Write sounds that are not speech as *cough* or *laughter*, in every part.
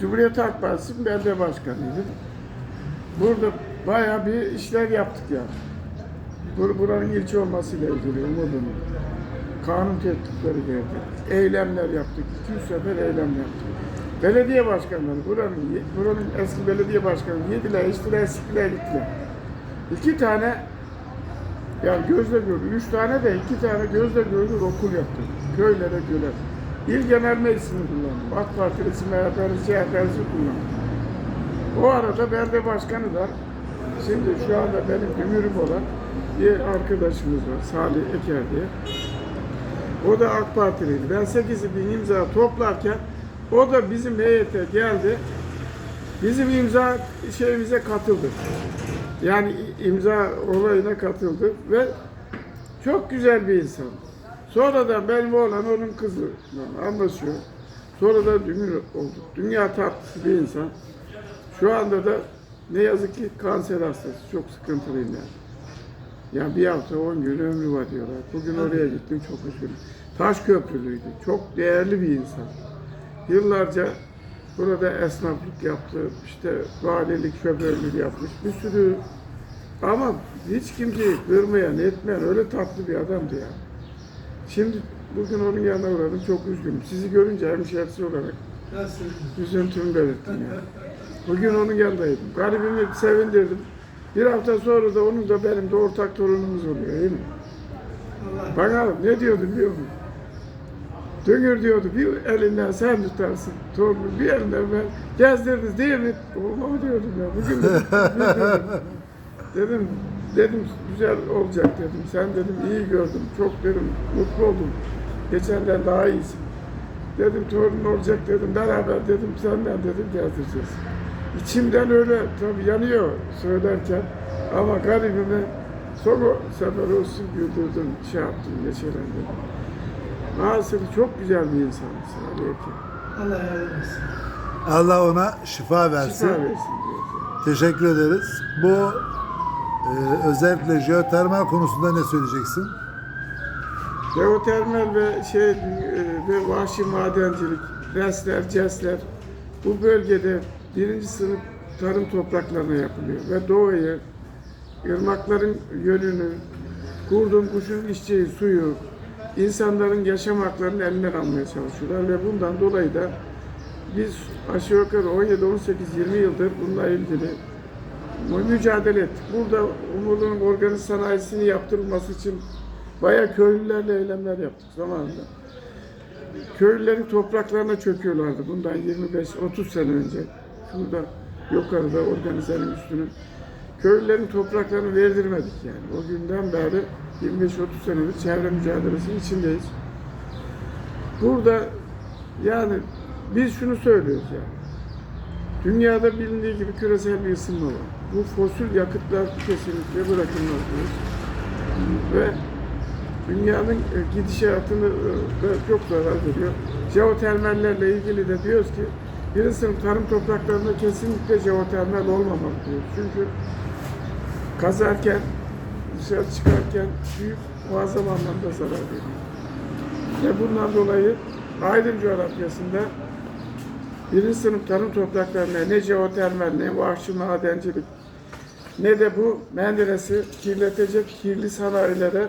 Cumhuriyet Halk Partisi'nin belediye başkanıydım. Burada bayağı bir işler yaptık yani. Bur buranın ilçe olmasıyla ilgili umudum. Kanun teklifleri verdik. Eylemler yaptık. 200 sefer eylem yaptık. Belediye başkanları, buranın, buranın eski belediye başkanı yediler, içtiler, siktiler, gittiler. İki tane yani gözle görülür. Üç tane de iki tane gözle görülür okul yaptım. Köylere göre. İl Genel Meclisi'ni kullandım. AK Partisi, MHP'si, CHP'si kullandım. O arada belediye başkanı da şimdi şu anda benim dümürüm olan bir arkadaşımız var. Salih Eker diye. O da AK Partiliydi. Ben 8 bin imza toplarken o da bizim heyete geldi. Bizim imza şeyimize katıldı. Yani imza olayına katıldı ve çok güzel bir insan. Sonradan benim oğlan onun kızı anlaşıyor. Sonradan dünür olduk. Dünya tatlısı bir insan. Şu anda da ne yazık ki kanser hastası. Çok sıkıntılıyım yani. Yani bir hafta on gün ömrü var diyorlar. Bugün oraya gittim çok üzüldüm. Taş köprülüydü. Çok değerli bir insan. Yıllarca burada esnaflık yaptı. işte valilik, şoförlük yapmış. Bir sürü ama hiç kimseyi kırmayan, etmeyen öyle tatlı bir adamdı ya. Şimdi bugün onun yanına uğradım. Çok üzgünüm. Sizi görünce hemşerisi olarak Nasıl? üzüntümü belirttim ya. Bugün onun yanındaydım. Garibimi sevindirdim. Bir hafta sonra da onun da benim de ortak torunumuz oluyor değil mi? Bana ne diyordu biliyor musun? Döngür diyordu, bir elinden sen tutarsın torunu, bir elinden ben gezdiririz değil mi? Olmam diyordum ya. Bugün *laughs* dedim, dedim, dedim, güzel olacak dedim. Sen dedim iyi gördüm, çok dedim mutlu oldum. Geçenden daha iyisin. Dedim torun olacak dedim, beraber dedim senden dedim gezdireceğiz. İçimden öyle tabii yanıyor söylerken ama garibime son o sefer olsun güldürdüm, şey yaptım, neşelendim. Nasıl çok güzel bir insan Salih Ekim. Allah yardım etsin. Allah ona şifa versin. Şifa versin. Teşekkür ederiz. Bu e, özellikle jeotermal konusunda ne söyleyeceksin? Geotermal ve şey e, ve vahşi madencilik, resler, cesler bu bölgede birinci sınıf tarım topraklarına yapılıyor ve doğayı, ırmakların yönünü, kurdun kuşun içeceği suyu, insanların yaşam haklarını elinden almaya çalışıyorlar ve bundan dolayı da biz aşağı yukarı 17, 18, 20 yıldır bununla ilgili mücadele ettik. Burada Umurlu'nun organik sanayisini yaptırılması için bayağı köylülerle eylemler yaptık zamanında. Köylülerin topraklarına çöküyorlardı bundan 25-30 sene önce. Şurada yukarıda organizenin üstünü. Köylülerin topraklarını verdirmedik yani. O günden beri 25-30 senedir çevre mücadelesinin içindeyiz. Burada yani biz şunu söylüyoruz yani. Dünyada bilindiği gibi küresel bir ısınma var. Bu fosil yakıtlar kesinlikle bırakılmaz diyoruz. Ve dünyanın e, gidişatını e, da çok zarar veriyor. Jeotermallerle ilgili de diyoruz ki bir sınıf tarım topraklarında kesinlikle jeotermal olmamalı diyoruz. Çünkü kazarken, dışarı çıkarken büyük muazzam anlamda zarar veriyor. Ve bundan dolayı Aydın coğrafyasında birinci sınıf tarım topraklarına ne jeotermal ne vahşi madencilik ne de bu Menderes'i kirletecek kirli sanayilere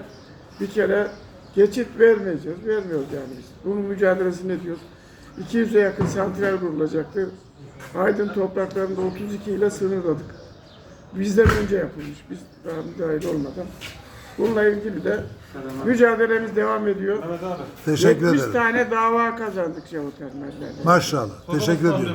bir kere geçit vermeyeceğiz. Vermiyoruz yani biz. Bunun mücadelesini ediyoruz. 200'e yakın santral kurulacaktır. Aydın topraklarında 32 ile sınırladık. Bizden önce yapılmış. Biz daha müdahil olmadan. Bununla ilgili de mücadelemiz devam ediyor. Mehmet abi. Teşekkür 70 ederim. tane dava kazandık jeotermallerle. Maşallah. Teşekkür ediyorum.